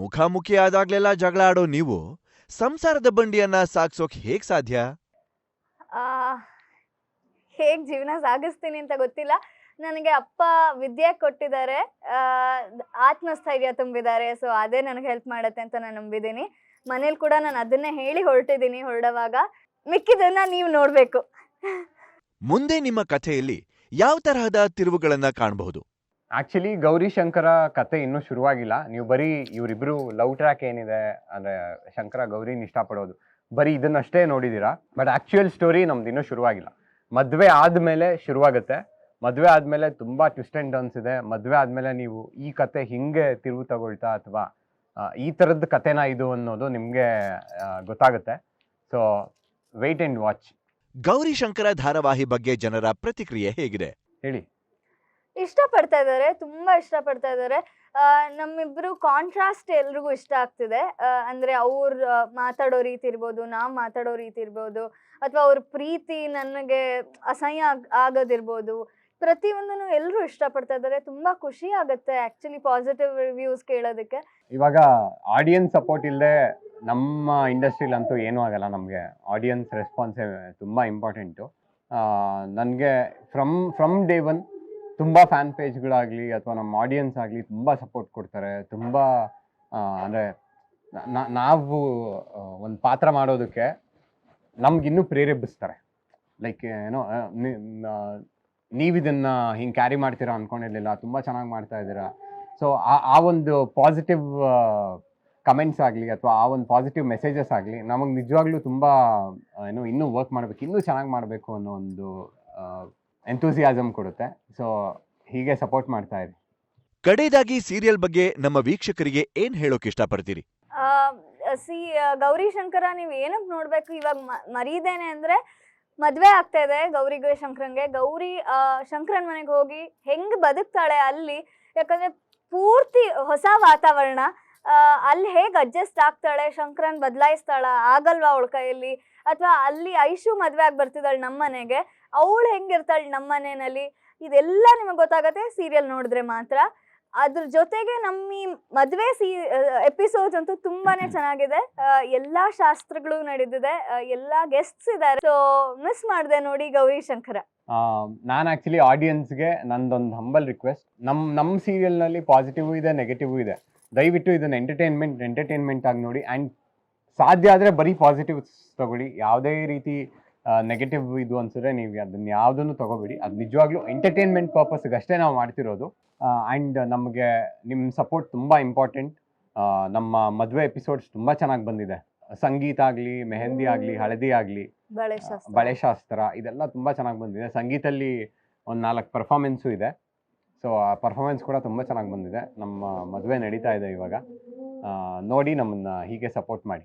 ಮುಖಾಮುಖಿ ಆದಾಗ್ಲೆಲ್ಲ ಜಗಳ ಆಡೋ ನೀವು ಸಂಸಾರದ ಬಂಡಿಯನ್ನ ಸಾಗ್ಸೋಕ್ ಹೇಗ್ ಸಾಧ್ಯ? ಹೇಗ್ ಜೀವನ ಸಾಗಿಸ್ತೀನಿ ಅಂತ ಗೊತ್ತಿಲ್ಲ. ನನಗೆ ಅಪ್ಪ ವಿದ್ಯೆ ಕೊಟ್ಟಿದ್ದಾರೆ. ಆ, ಆತ್ಮಸ್ಥೈರ್ಯ ತುಂಬಿದ್ದಾರೆ. ಸೊ ಅದೇ ನನಗೆ ಹೆಲ್ಪ್ ಮಾಡುತ್ತೆ ಅಂತ ನಾನು ನಂಬಿದ್ದೀನಿ. ಮನೇಲಿ ಕೂಡ ನಾನು ಅದನ್ನೇ ಹೇಳಿ ಹೊರಟಿದ್ದೀನಿ ಹೊರಡುವಾಗ. ಮಿಕ್ಕಿದನ್ನ ನೀವು ನೋಡಬೇಕು. ಮುಂದೆ ನಿಮ್ಮ ಕಥೆಯಲ್ಲಿ ಯಾವ ತರಹದ ತಿರುವುಗಳನ್ನ ಕಾಣಬಹುದು? ಆಕ್ಚುಲಿ ಗೌರಿ ಶಂಕರ ಕತೆ ಇನ್ನೂ ಶುರುವಾಗಿಲ್ಲ. ನೀವು ಬರೀ ಇವರಿಬ್ರು ಲವ್ ಟ್ರ್ಯಾಕ್ ಏನಿದೆ ಅಂದ್ರೆ ಶಂಕರ ಗೌರಿನ ಇಷ್ಟಪಡೋದು ಬರೀ ಇದನ್ನಷ್ಟೇ ನೋಡಿದೀರಾ? ಬಟ್ ಆಕ್ಚುಯಲ್ ಸ್ಟೋರಿ ನಮ್ದು ಇನ್ನೂ ಶುರುವಾಗಿಲ್ಲ. ಮದ್ವೆ ಆದಮೇಲೆ ಶುರುವಾಗುತ್ತೆ. ಮದುವೆ ಆದಮೇಲೆ ತುಂಬಾ ಟ್ವಿಸ್ಟ್ ಅಂಡ್ ಟರ್ನ್ಸ್ ಇದೆ. ಮದುವೆ ಆದಮೇಲೆ ನೀವು ಈ ಕತೆ ಹಿಂಗೆ ತಿರುವು ತಗೊಳ್ತಾ ಅಥವಾ ಈ ಥರದ್ದು ಕತೆನ ಇದು ಅನ್ನೋದು ನಿಮಗೆ ಗೊತ್ತಾಗುತ್ತೆ. So wait and watch Gauri Shankar ಧಾರಾವಾಹಿ ಬಗ್ಗೆ ಜನರ ಪ್ರತಿಕ್ರಿಯೆ ಹೇಗಿದೆ? ಹೇಳಿ. ಇಷ್ಟಪಡ್ತಾ ಇದ್ದಾರೆ, ತುಂಬಾ ಇಷ್ಟಪಡ್ತಾ ಇದ್ದಾರೆ. ನಮ್ಮಿಬ್ರು ಕಾಂಟ್ರಾಸ್ಟ್ ಎಲ್ರಿಗೂ ಇಷ್ಟ ಆಗ್ತಿದೆ. ಅಂದರೆ ಅವ್ರ ಮಾತಾಡೋ ರೀತಿ ಇರ್ಬೋದು, ನಾವು ಮಾತಾಡೋ ರೀತಿ ಇರ್ಬೋದು, ಅಥವಾ ಅವ್ರ ಪ್ರೀತಿ ನನಗೆ ಅಸಹ್ಯ ಆಗ್- ಆಗೋದಿರ್ಬೋದು. ಪ್ರತಿಯೊಂದನ್ನು ಎಲ್ಲರೂ ಇಷ್ಟಪಡ್ತಾ ಇದ್ದಾರೆ. ತುಂಬಾ ಖುಷಿ ಆಗುತ್ತೆ ಆಕ್ಚುಲಿ ಪಾಸಿಟಿವ್ ರಿವ್ಯೂಸ್ ಕೇಳೋದಕ್ಕೆ. ಇವಾಗ ಆಡಿಯನ್ಸ್ ಸಪೋರ್ಟ್ ಇಲ್ಲದೆ ನಮ್ಮ ಇಂಡಸ್ಟ್ರಿಲಂತೂ ಏನೂ ಆಗಲ್ಲ ನಮಗೆ. ಆಡಿಯನ್ಸ್ ರೆಸ್ಪಾನ್ಸೇ ತುಂಬ ಇಂಪಾರ್ಟೆಂಟು ನನಗೆ ಫ್ರಮ್ ಫ್ರಮ್ ಡೇ ಒನ್ ತುಂಬ ಫ್ಯಾನ್ ಪೇಜ್ಗಳಾಗಲಿ ಅಥವಾ ನಮ್ಮ ಆಡಿಯನ್ಸ್ ಆಗಲಿ ತುಂಬ ಸಪೋರ್ಟ್ ಕೊಡ್ತಾರೆ. ತುಂಬ ಅಂದರೆ ನಾವು ಒಂದು ಪಾತ್ರ ಮಾಡೋದಕ್ಕೆ ನಮ್ಗಿನ್ನೂ ಪ್ರೇರೇಪಿಸ್ತಾರೆ. ಲೈಕ್ ಏನೋ ನೀವಿದನ್ನು ಹಿಂಗೆ ಕ್ಯಾರಿ ಮಾಡ್ತೀರಾ ಅಂದ್ಕೊಂಡಿರಲಿಲ್ಲ ತುಂಬ ಚೆನ್ನಾಗಿ ಮಾಡ್ತಾ ಇದ್ದೀರಾ. ಸೊ ಆ ಒಂದು ಪಾಸಿಟಿವ್ ಕಮೆಂಟ್ಸ್ ಆಗಲಿ ಅಥವಾ ಆ ಒಂದು ಪಾಸಿಟಿವ್ ಮೆಸೇಜಸ್ ಆಗಲಿ ನಮಗೆ ನಿಜವಾಗ್ಲೂ ತುಂಬ ಏನು ಇನ್ನೂ ವರ್ಕ್ ಮಾಡಬೇಕು, ಇನ್ನೂ ಚೆನ್ನಾಗಿ ಮಾಡಬೇಕು ಅನ್ನೋ ಒಂದು ಎಂತೂಸಿಯಾಸಮ್ ಕೊಡುತ್ತೆ. ಸೊ ಹೀಗೆ ಸಪೋರ್ಟ್ ಮಾಡ್ತಾ ಇರಿ. ಕಡೆಯದಾಗಿ ಸೀರಿಯಲ್ ಬಗ್ಗೆ ನಮ್ಮ ವೀಕ್ಷಕರಿಗೆ ಏನ್ ಹೇಳೋಕೆ ಇಷ್ಟಪಡ್ತೀರಿ? ಆ, ಸಿ ಗೌರಿ ಶಂಕರ ನೀವು ಏನಕ್ಕೆ ನೋಡಬೇಕು? ಇವಾಗ ಮ- ಮರೀದೇನೆ ಅಂದರೆ ಮದುವೆ ಆಗ್ತಾ ಇದೆ ಗೌರಿಗೆ ಶಂಕರಂಗೆ. ಗೌರಿ ಶಂಕರನ್ ಮನೆಗೆ ಹೋಗಿ ಹೆಂಗೆ ಬದುಕ್ತಾಳೆ ಅಲ್ಲಿ? ಯಾಕಂದರೆ ಪೂರ್ತಿ ಹೊಸ ವಾತಾವರಣ. ಅಲ್ಲಿ ಹೇಗೆ ಅಡ್ಜಸ್ಟ್ ಆಗ್ತಾಳೆ? ಶಂಕರನ್ ಬದಲಾಯಿಸ್ತಾಳ? ಆಗಲ್ವಾ ಅವಳ ಕೈಯಲ್ಲಿ? ಅಥವಾ ಅಲ್ಲಿ ಐಶು ಮದುವೆ ಆಗಿ ಬರ್ತಿದ್ದಾಳೆ ನಮ್ಮ ಮನೆಗೆ. ಅವಳು ಹೆಂಗಿರ್ತಾಳೆ ನಮ್ಮ ಮನೆಯಲ್ಲಿ? ಇದೆಲ್ಲ ನಿಮಗೆ ಗೊತ್ತಾಗತ್ತೆ ಸೀರಿಯಲ್ ನೋಡಿದ್ರೆ ಮಾತ್ರ. ಅದ್ರ ಜೊತೆಗೆ ನಮ್ಮ ಈ ಮದುವೆ ಸೀ ಎಪಿಸೋಡ್ಸ್ ಅಂತೂ ತುಂಬಾನೇ ಚೆನ್ನಾಗಿದೆ. ಎಲ್ಲ ಶಾಸ್ತ್ರಗಳು ನಡೆದಿದೆ. ಎಲ್ಲ ಎಲ್ಲಾ ಗೆಸ್ಟ್ಸ್ ಇದ್ದಾರೆ. ಸೊ ಮಿಸ್ ಮಾಡಿದೆ ನೋಡಿ ಗೌರಿ ಶಂಕರ. ನಾನು ಆಕ್ಚುಲಿ ಆಡಿಯನ್ಸ್ಗೆ ನಂದೊಂದು ಹಂಬಲ್ ರಿಕ್ವೆಸ್ಟ್ ನಮ್ಮ ನಮ್ಮ ಸೀರಿಯಲ್ನಲ್ಲಿ ಪಾಸಿಟಿವ್ ಇದೆ ನೆಗೆಟಿವ್ ಇದೆ. ದಯವಿಟ್ಟು ಇದನ್ನು ಎಂಟರ್ಟೈನ್ಮೆಂಟ್ ಎಂಟರ್ಟೈನ್ಮೆಂಟ್ ಆಗಿ ನೋಡಿ. ಆ್ಯಂಡ್ ಸಾಧ್ಯ ಆದರೆ ಬರೀ ಪಾಸಿಟಿವ್ಸ್ ತಗೊಳ್ಳಿ. ಯಾವುದೇ ರೀತಿ ನೆಗೆಟಿವ್ ಇದು ಅನ್ಸಿದ್ರೆ ನೀವು ಅದನ್ನ ಯಾವುದನ್ನು ತಗೋಬೇಡಿ. ಅದು ನಿಜವಾಗ್ಲೂ ಎಂಟರ್ಟೈನ್ಮೆಂಟ್ ಪರ್ಪಸ್ಗೆ ಅಷ್ಟೇ ನಾವು ಮಾಡ್ತಿರೋದು. ಆ್ಯಂಡ್ ನಮಗೆ ನಿಮ್ಮ ಸಪೋರ್ಟ್ ತುಂಬ ಇಂಪಾರ್ಟೆಂಟ್ ನಮ್ಮ ಮದುವೆ ಎಪಿಸೋಡ್ಸ್ ತುಂಬ ಚೆನ್ನಾಗಿ ಬಂದಿದೆ. ಸಂಗೀತ ಆಗಲಿ ಮೆಹಂದಿ ಆಗಲಿ ಹಳದಿ ಆಗಲಿ ಬಳೆ ಶಾಸ್ತ್ರ. ಇದೆಲ್ಲ ತುಂಬ ಚೆನ್ನಾಗಿ ಬಂದಿದೆ. ಸಂಗೀತಲ್ಲಿ ಒಂದು ನಾಲ್ಕು ಪರ್ಫಾರ್ಮೆನ್ಸು ಇದೆ. ಸೊ ಆ ಪರ್ಫಾರ್ಮೆನ್ಸ್ ಕೂಡ ತುಂಬ ಚೆನ್ನಾಗಿ ಬಂದಿದೆ. ನಮ್ಮ ಮದುವೆ ನಡೀತಾ ಇದೆ ಇವಾಗ. ನೋಡಿ ನಮ್ಮನ್ನ ಹೀಗೆ ಸಪೋರ್ಟ್ ಮಾಡಿ.